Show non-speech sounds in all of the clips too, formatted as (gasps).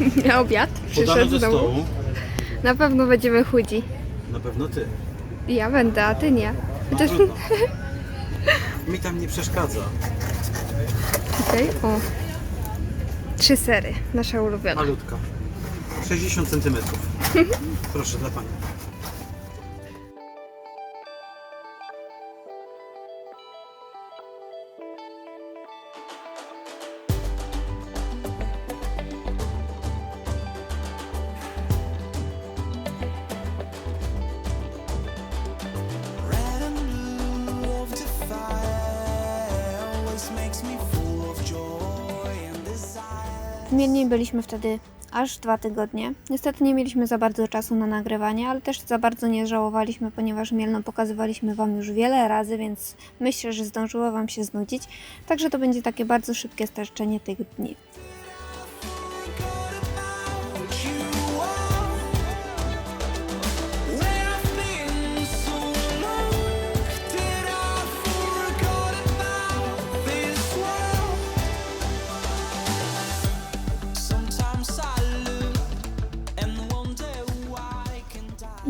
(laughs) Na obiad przyszedł do stołu. Na pewno będziemy chudzi. Na pewno ty. Ja będę, a ty nie. No, trudno. (laughs) Mi tam nie przeszkadza. tutaj, o. Trzy sery, nasza ulubiona. Malutka. 60 cm. (laughs) Proszę dla pani. Mielnie byliśmy wtedy aż dwa tygodnie. Niestety nie mieliśmy za bardzo czasu na nagrywanie, ale też za bardzo nie żałowaliśmy, ponieważ Mielno pokazywaliśmy Wam już wiele razy, więc myślę, że zdążyło Wam się znudzić. Także to będzie takie bardzo szybkie streszczenie tych dni.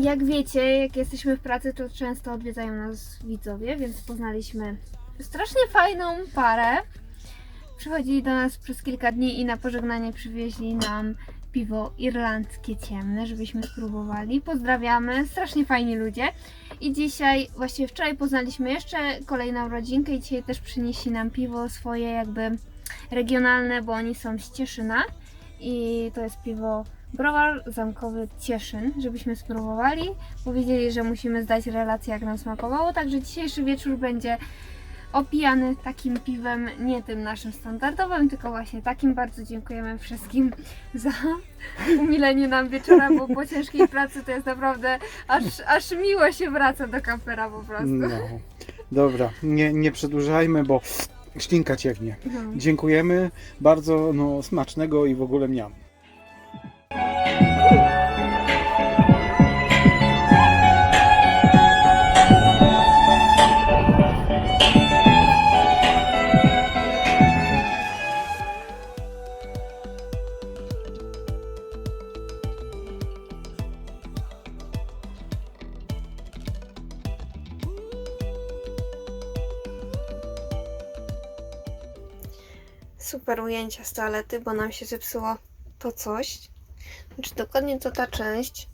Jak wiecie, jak jesteśmy w pracy, to często odwiedzają nas widzowie, więc poznaliśmy strasznie fajną parę. Przychodzili do nas przez kilka dni i na pożegnanie przywieźli nam piwo irlandzkie ciemne, żebyśmy spróbowali. Pozdrawiamy, strasznie fajni ludzie. I dzisiaj, właściwie wczoraj poznaliśmy jeszcze kolejną rodzinkę i dzisiaj też przynieśli nam piwo swoje jakby regionalne, bo oni są z Cieszyna i to jest piwo browar zamkowy Cieszyn, żebyśmy spróbowali. Powiedzieli, że musimy zdać relację, jak nam smakowało, także dzisiejszy wieczór będzie opijany takim piwem, nie tym naszym standardowym, tylko właśnie takim. Bardzo dziękujemy wszystkim za umilenie nam wieczora, bo po ciężkiej pracy to jest naprawdę aż, aż miło się wraca do kampera po prostu. No. Dobra, nie, nie przedłużajmy, bo ślinka cieknie. Dziękujemy, bardzo no, smacznego i w ogóle miam. Super ujęcia z toalety, bo nam się zepsuło to coś. Znaczy dokładnie to ta część.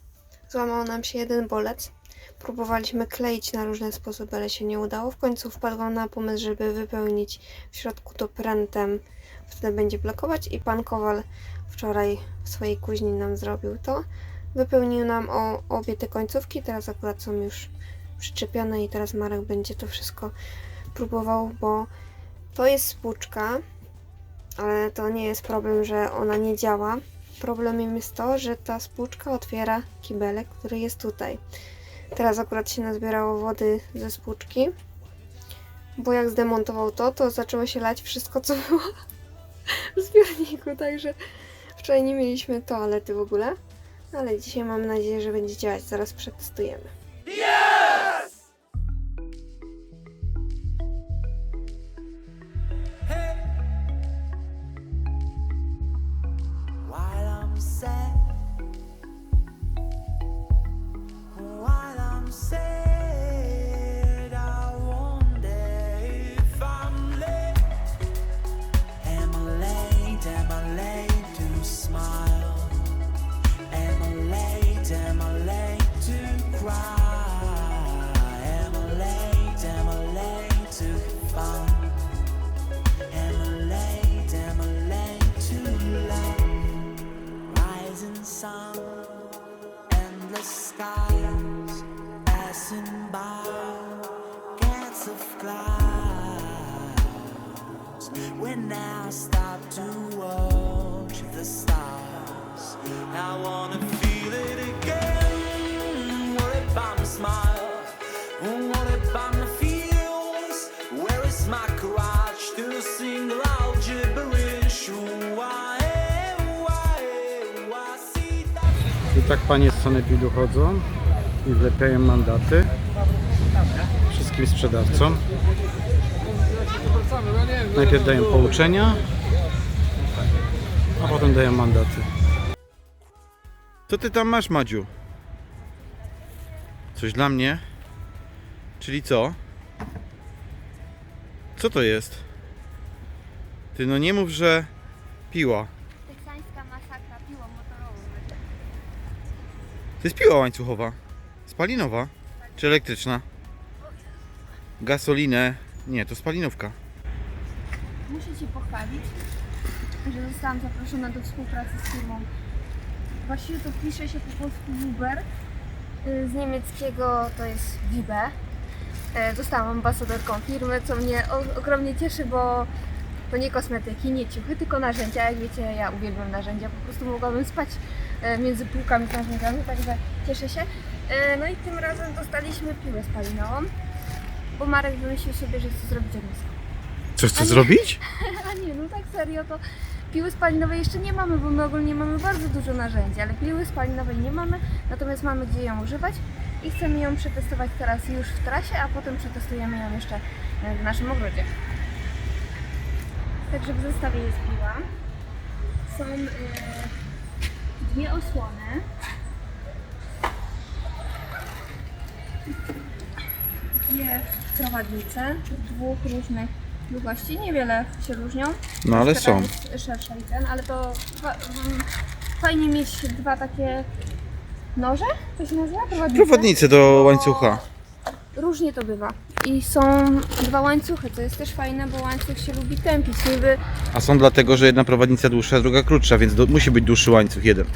Złamał nam się jeden bolec. Próbowaliśmy kleić na różne sposoby, ale się nie udało. W końcu wpadłam na pomysł, żeby wypełnić w środku to prętem. Wtedy będzie blokować i pan Kowal wczoraj w swojej kuźni nam zrobił to. Wypełnił nam o obie te końcówki. Teraz akurat są już przyczepione i teraz Marek będzie to wszystko próbował, bo to jest spłuczka, ale to nie jest problem, że ona nie działa. Problemem jest to, że ta spłuczka otwiera kibelek, który jest tutaj. Teraz akurat się nazbierało wody ze spłuczki, bo jak zdemontował to, to zaczęło się lać wszystko, co było w zbiorniku, także wczoraj nie mieliśmy toalety w ogóle, ale dzisiaj mam nadzieję, że będzie działać. Zaraz przetestujemy. Tak panie z Sanepidu chodzą i wlepiają mandaty wszystkim sprzedawcom. Najpierw dają pouczenia, a potem dają mandaty. Co ty tam masz, Madziu? Coś dla mnie? Czyli co? Co to jest? Ty no nie mów, że piła. To jest piła łańcuchowa. Spalinowa? Czy elektryczna? Gasolinę? Nie, to spalinówka. Muszę Cię pochwalić, że zostałam zaproszona do współpracy z firmą. Właściwie to pisze się po polsku Uber. Y, Z niemieckiego to jest Wibe. Zostałam ambasadorką firmy, co mnie ogromnie cieszy, bo to nie kosmetyki, nie ciuchy, tylko narzędzia. Jak wiecie, ja uwielbiam narzędzia, po prostu mogłabym spać między półkami narzędziami, także cieszę się. E, No i tym razem dostaliśmy piłę spalinową, bo Marek wymyślił sobie, że chce zrobić ognisko. Coś chcesz zrobić? (laughs) A nie, no tak serio, to piły spalinowej jeszcze nie mamy, bo my ogólnie mamy bardzo dużo narzędzi, ale piły spalinowej nie mamy, natomiast mamy gdzie ją używać i chcemy ją przetestować teraz już w trasie, a potem przetestujemy ją jeszcze e, w naszym ogrodzie. Także w zestawie jest piła. Są e, dwie osłony. Dwie prowadnice dwóch różnych długości. Niewiele się różnią. No ale są. jest szersza i ten, ale to fa- mm, fajnie mieć dwa takie noże, to się nazywa? Prowadnice. Prowadnicy do łańcucha. Różnie to bywa. I są dwa łańcuchy, co jest też fajne, bo łańcuch się lubi tępić. Niby A są dlatego, że jedna prowadnica dłuższa, druga krótsza, więc do, musi być dłuższy łańcuch jeden.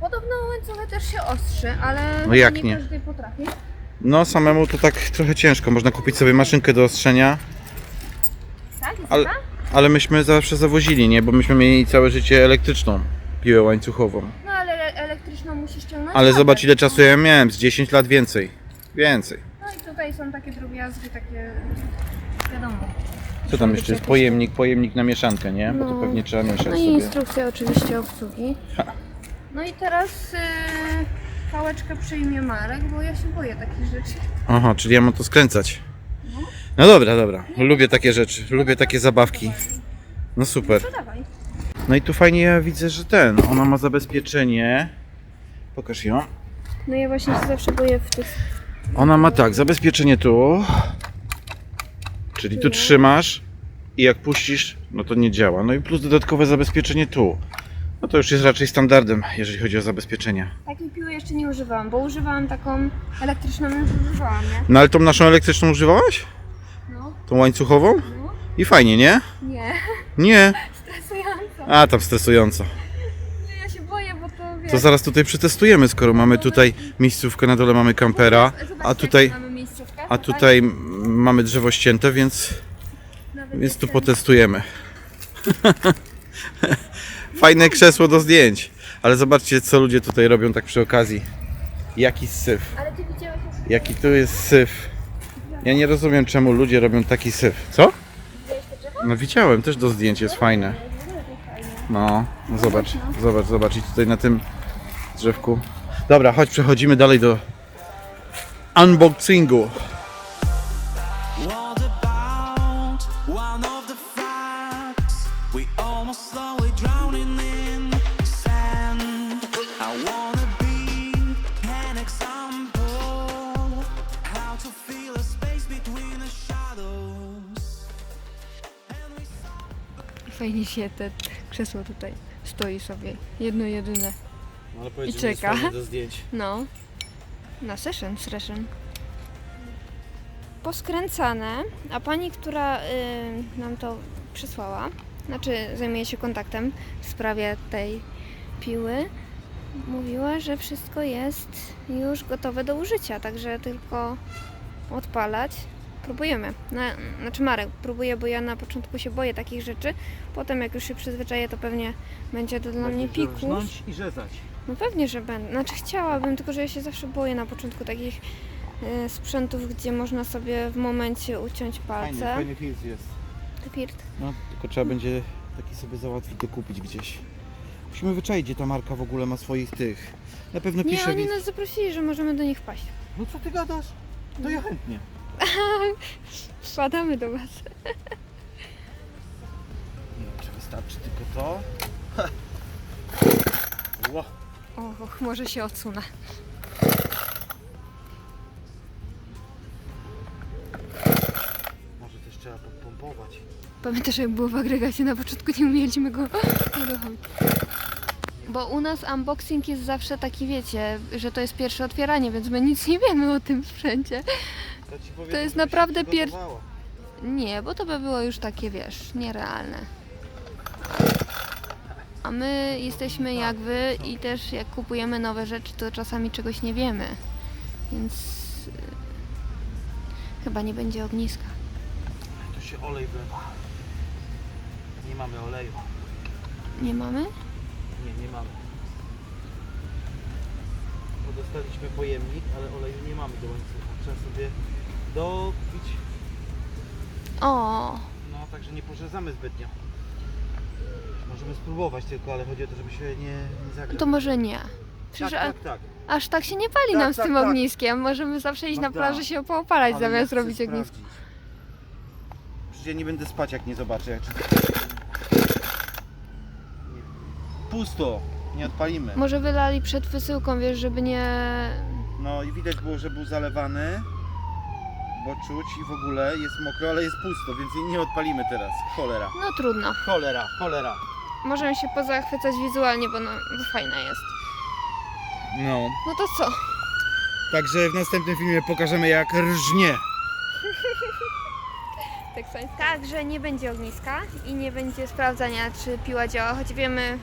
podobno łańcuchy też się ostrzy, ale No jak nie, każdy potrafi. No samemu to tak trochę ciężko. Można kupić sobie maszynkę do ostrzenia, Tak? Jest ale, taka? ale myśmy zawsze zawozili, nie? Bo myśmy mieli całe życie elektryczną piłę łańcuchową. No ale elektryczną musisz ciągnąć. Ale zobacz ile czasu ja miałem, z 10 lat więcej. Więcej. No tutaj są takie drobiazgi, takie wiadomo. Co tam jeszcze jest? Pojemnik, pojemnik na mieszankę, nie? Bo to No. pewnie trzeba mieszać No i sobie. instrukcja oczywiście obsługi. No i teraz yy, pałeczkę przyjmie Marek, bo ja się boję takich rzeczy. Aha, czyli ja mam to skręcać. No dobra, dobra. Lubię takie rzeczy, lubię takie zabawki. No super. Dawaj. No i tu fajnie ja widzę, że ten, ona ma zabezpieczenie. Pokaż ją. No ja właśnie się zawsze boję w tych... Ona ma tak, zabezpieczenie tu. Czyli tu trzymasz i jak puścisz, no to nie działa. No i plus dodatkowe zabezpieczenie tu. No to już jest raczej standardem, jeżeli chodzi o zabezpieczenia. Takiej piły jeszcze nie używałam, bo używałam taką elektryczną, już używałam, nie? No ale tą naszą elektryczną używałaś? No, Tą łańcuchową? no. I fajnie, nie? Nie, Nie. (laughs) stresująco. A, tam stresująco. Nie, ja się boję, bo to zaraz tutaj przetestujemy, skoro mamy tutaj miejscówkę, na dole mamy kampera, a tutaj, a tutaj mamy drzewo ścięte, więc, więc tu potestujemy. (laughs) Fajne krzesło do zdjęć, ale zobaczcie co ludzie tutaj robią tak przy okazji. Jaki syf, jaki tu jest syf. Ja nie rozumiem czemu ludzie robią taki syf. Co? No widziałem, też do zdjęć jest fajne. No, no zobacz, zobacz, zobacz i tutaj na tym drzewku. Dobra, chodź, przechodzimy dalej do unboxingu. Fajnie się te krzesło tutaj stoi sobie, jedno jedyne. Ale powiedz, I że jest czeka. fajne do zdjęć. No, na session, session. Poskręcane, a pani, która y, nam to przysłała, znaczy zajmuje się kontaktem w sprawie tej piły, mówiła, że wszystko jest już gotowe do użycia, także tylko odpalać. Próbujemy. Na, znaczy Marek próbuje, bo ja na początku się boję takich rzeczy. Potem jak już się przyzwyczaję, to pewnie będzie to dla mnie pikuś. i rzezać. No pewnie, że będę. Znaczy chciałabym, tylko że ja się zawsze boję na początku takich e, sprzętów, gdzie można sobie w momencie uciąć palce. fajny filtr jest. Pirt. No, tylko trzeba będzie taki sobie załatwić, dokupić gdzieś. Musimy wyczaić, gdzie ta marka w ogóle ma swoich tych. Na pewno Nie, pisze... oni nas zaprosili, że możemy do nich wpaść. No co ty gadasz? To ja chętnie. (laughs) Wpadamy do was. Nie wiem, czy wystarczy tylko to. (laughs) Ło. Och, może się odsunę. Może też trzeba podpompować. Pamiętasz, jak było w agregacie na początku, nie umieliśmy go (gasps) uruchomić. Bo u nas unboxing jest zawsze taki, wiecie, że to jest pierwsze otwieranie, więc my nic nie wiemy o tym sprzęcie. To, ci powiem, To jest naprawdę się pier- przygotowała. Nie, bo to by było już takie, wiesz, nierealne. A my jesteśmy jak wy i też jak kupujemy nowe rzeczy, to czasami czegoś nie wiemy. Więc y, chyba nie będzie ogniska. Tu się olej wlewa. Nie mamy oleju. Nie mamy? Nie, nie mamy. Bo dostaliśmy pojemnik, ale oleju nie mamy do łańcucha. Trzeba sobie dokupić. O, No, także nie porzezamy zbytnio. Możemy spróbować tylko, ale chodzi o to, żeby się nie, nie zagrzał. to może nie. tak, Przecież a- tak, tak. aż tak się nie pali Tak, nam z tak, tym tak. ogniskiem. Możemy zawsze iść na plaży się poopalać Ale ja zamiast chcę robić ognisko. sprawdzić. Przecież ja nie będę spać, jak nie zobaczę. Jak... Pusto. Nie odpalimy. Może wylali przed wysyłką, wiesz, żeby nie... No i widać było, że był zalewany, bo czuć i w ogóle jest mokro, ale jest pusto, więc jej nie odpalimy teraz. Cholera. No trudno. Cholera, cholera. Możemy się pozachwycać wizualnie, bo, no, bo fajna jest. No. No to co? Także w następnym filmie pokażemy jak rżnie. (laughs) Tak, że nie będzie ogniska i nie będzie sprawdzania, czy piła działa, choć wiemy,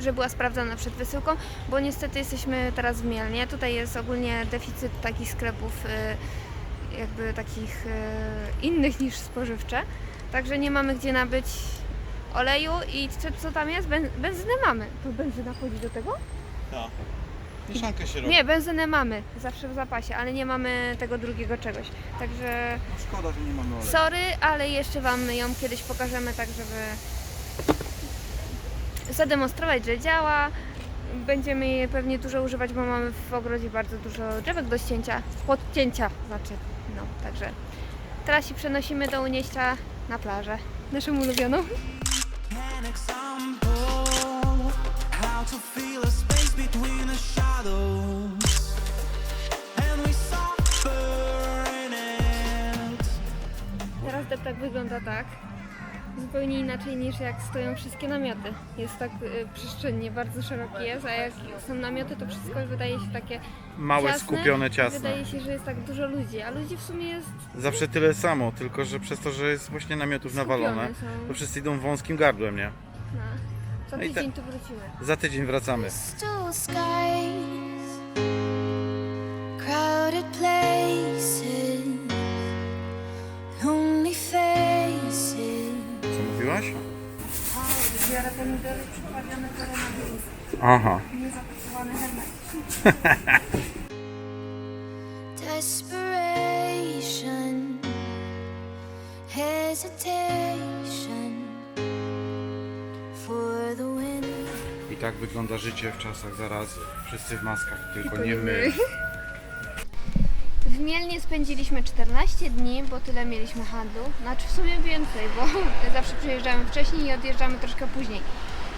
że była sprawdzana przed wysyłką, bo niestety jesteśmy teraz w Mielnie. Tutaj jest ogólnie deficyt takich sklepów, y, jakby takich y, innych niż spożywcze. Także nie mamy gdzie nabyć oleju i co, co tam jest? Ben, benzynę mamy. To benzyna wchodzi do tego? Tak. Mieszankę się robi. Nie, benzynę mamy, zawsze w zapasie, ale nie mamy tego drugiego czegoś. Także No szkoda, że nie mamy oleju. Sorry, ale jeszcze Wam ją kiedyś pokażemy, tak żeby zademonstrować, że działa. Będziemy jej pewnie dużo używać, bo mamy w ogrodzie bardzo dużo drzewek do ścięcia, podcięcia, znaczy, no, także teraz się przenosimy do Unieścia na plażę, naszą ulubioną. How to feel space between the shadows, and we suffer in it. Teraz deptak wygląda tak, zupełnie inaczej niż jak stoją wszystkie namioty. Jest tak y, przestrzennie, bardzo szeroki jest, a jak są namioty, to wszystko wydaje się takie Małe, ciasne. skupione, ciasne. Wydaje się, że jest tak dużo ludzi, a ludzi w sumie jest Zawsze tyle samo, tylko że przez to, że jest właśnie namiotów nawalone, są. to wszyscy idą wąskim gardłem, nie? No. Za No i tydzień tu wrócimy. Za tydzień wracamy. Crystal skies, crowded places, Koronawirus, Aha. niezapakowany hermet. (laughs) Desperation, hesitation for the wind. I tak wygląda życie w czasach zarazy. Wszyscy w maskach, tylko nie my. W Mielnie spędziliśmy 14 dni, bo tyle mieliśmy handlu. Znaczy w sumie więcej, bo (laughs) zawsze przyjeżdżamy wcześniej i odjeżdżamy troszkę później.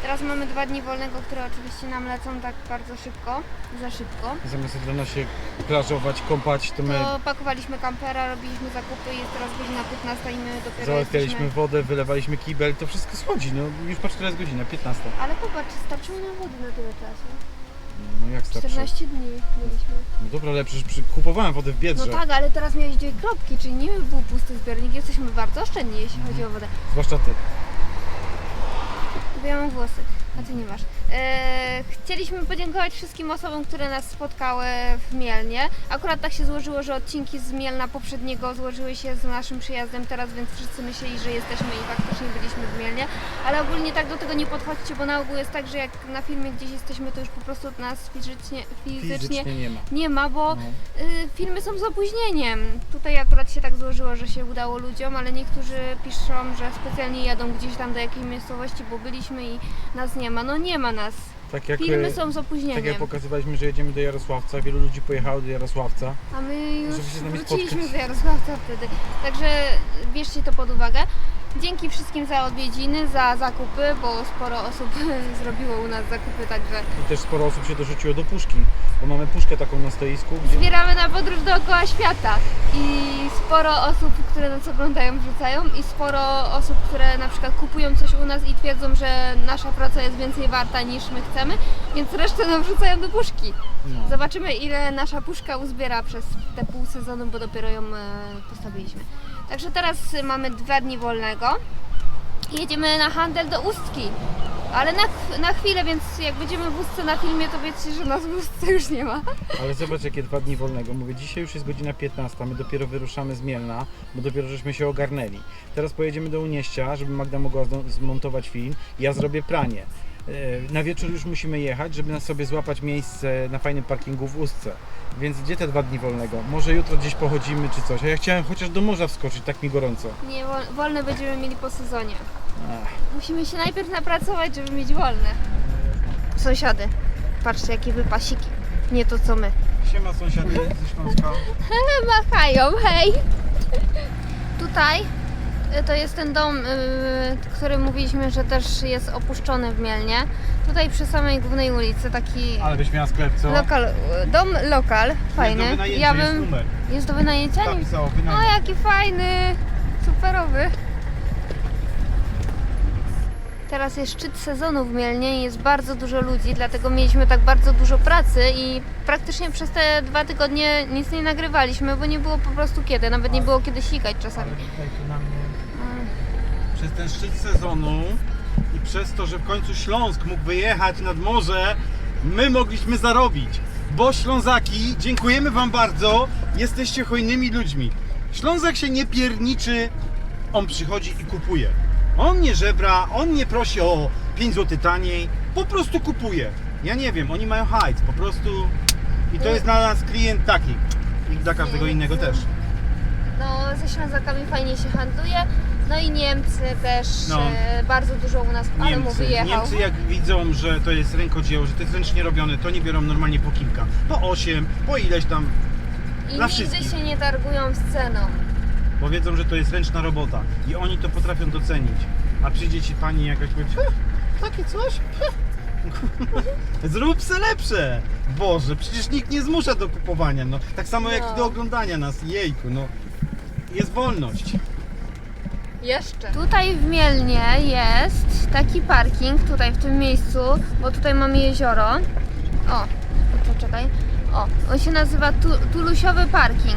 Teraz mamy dwa dni wolnego, które oczywiście nam lecą tak bardzo szybko, za szybko. Zamiast dla nas się plażować, kąpać, to my To pakowaliśmy kampera, robiliśmy zakupy, jest teraz godzina 15 i my dopiero załatwialiśmy jesteśmy... wodę, wylewaliśmy kibel, to wszystko schodzi. No już patrz, która jest godzina, 15. Ale popatrz, starczyło nam wody na tyle czasu. No jak starczy? 14 dni mieliśmy. No dobra, ale przecież przy... kupowałem wodę w Biedrze. No tak, ale teraz miałeś dwie kropki, czyli nie był pusty zbiornik. Jesteśmy bardzo oszczędni, jeśli chodzi o wodę. Zwłaszcza ty. Bo ja mam włosy, a ty nie masz. Eee, chcieliśmy podziękować wszystkim osobom, które nas spotkały w Mielnie. Akurat tak się złożyło, że odcinki z Mielna poprzedniego złożyły się z naszym przyjazdem teraz, więc wszyscy myśleli, że jesteśmy i faktycznie byliśmy w Mielnie. Ale ogólnie tak do tego nie podchodźcie, bo na ogół jest tak, że jak na filmie gdzieś jesteśmy, to już po prostu nas fizycznie, fizycznie Fizycznie nie ma. nie ma, bo No. y, filmy są z opóźnieniem. Tutaj akurat się tak złożyło, że się udało ludziom, ale niektórzy piszą, że specjalnie jadą gdzieś tam do jakiejś miejscowości, bo byliśmy i nas nie ma. No nie ma nas. Tak jak, Filmy e, są z opóźnieniem. tak jak pokazywaliśmy, że jedziemy do Jarosławca, wielu ludzi pojechało do Jarosławca. A my już Żeby się z nami wróciliśmy spotkać. z Jarosławca wtedy. Także bierzcie to pod uwagę. Dzięki wszystkim za odwiedziny, za zakupy, bo sporo osób (laughs) zrobiło u nas zakupy, także I też sporo osób się dorzuciło do puszki, bo mamy puszkę taką na stoisku, gdzie zbieramy na podróż dookoła świata i sporo osób, które nas oglądają, wrzucają i sporo osób, które na przykład kupują coś u nas i twierdzą, że nasza praca jest więcej warta niż my chcemy, więc resztę nam wrzucają do puszki. no, Zobaczymy ile nasza puszka uzbiera przez te pół sezonu, bo dopiero ją e, postawiliśmy. Także teraz mamy dwa dni wolnego i jedziemy na handel do Ustki. Ale na, ch- na chwilę, więc jak będziemy w Ustce na filmie, to wiecie, że nas w Ustce już nie ma. ale zobacz jakie dwa dni wolnego. Mówię, dzisiaj już jest godzina 15, my dopiero wyruszamy z Mielna, bo dopiero żeśmy się ogarnęli. Teraz pojedziemy do Unieścia, żeby Magda mogła zdo- zmontować film. Ja zrobię pranie. E, Na wieczór już musimy jechać, żeby na sobie złapać miejsce na fajnym parkingu w Ustce. Więc gdzie te dwa dni wolnego? Może jutro gdzieś pochodzimy czy coś. A ja chciałem chociaż do morza wskoczyć, tak mi gorąco. Nie, wol- wolne będziemy mieli po sezonie. Musimy się najpierw napracować, żeby mieć wolne. Sąsiady, patrzcie jakie wypasiki. Nie to co my. Siema sąsiady ze Śląska. (laughs) Machają, hej! Tutaj y, to jest ten dom, y, który mówiliśmy, że też jest opuszczony w Mielnie. Tutaj przy samej głównej ulicy, taki Ale byś miała sklep, co? lokal, y, dom lokal, fajny. Jest do wynajęcia, jest numer. Jest do wynajęcia? Tak, Nie- O, jaki fajny! Superowy. Teraz jest szczyt sezonu w Mielnie i jest bardzo dużo ludzi, dlatego mieliśmy tak bardzo dużo pracy i praktycznie przez te dwa tygodnie nic nie nagrywaliśmy, bo nie było po prostu kiedy, nawet nie było kiedy sikać czasami. Tutaj tu na mnie... Przez ten szczyt sezonu i przez to, że w końcu Śląsk mógł wyjechać nad morze, my mogliśmy zarobić. Bo Ślązaki, dziękujemy Wam bardzo, jesteście hojnymi ludźmi. Ślązak się nie pierniczy, on przychodzi i kupuje. On nie żebra, on nie prosi o 5 zł taniej, po prostu kupuje. Ja nie wiem, oni mają hajs, po prostu... I to jest dla nas klient taki. I dla każdego innego też. No, ze Ślązakami fajnie się handluje, no i Niemcy też No. e, bardzo dużo u nas, ale mu Niemcy, wyjechał. Niemcy jak widzą, że to jest rękodzieło, że to jest ręcznie robione, to nie biorą normalnie po kilka, po 8, po ileś tam, I dla nigdy wszystkich. się nie targują z ceną. Bo wiedzą, że to jest ręczna robota i oni to potrafią docenić. A przyjdzie ci pani jakaś powie, "Heh, takie coś? Heh". (laughs) Zrób se lepsze! Boże, przecież nikt nie zmusza do kupowania, no. Tak samo jak No. i do oglądania nas, jejku, no. Jest wolność. Jeszcze. Tutaj w Mielnie jest taki parking, tutaj w tym miejscu, bo tutaj mamy jezioro. O, poczekaj. O, on się nazywa tu, Tulusiowy Parking.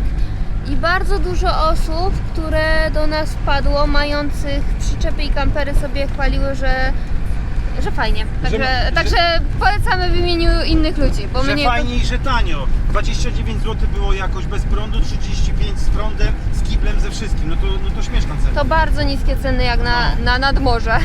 I bardzo dużo osób, które do nas padło, mających przyczepy i kampery sobie chwaliły, że, że fajnie. Także, Że- także polecamy w imieniu innych ludzi, bo że mnie fajnie i że tanio. 29 zł było jakoś bez prądu, 35 z prądem, z kiblem, ze wszystkim. No to, no to śmieszna cena. to bardzo niskie ceny jak na, na nadmorze.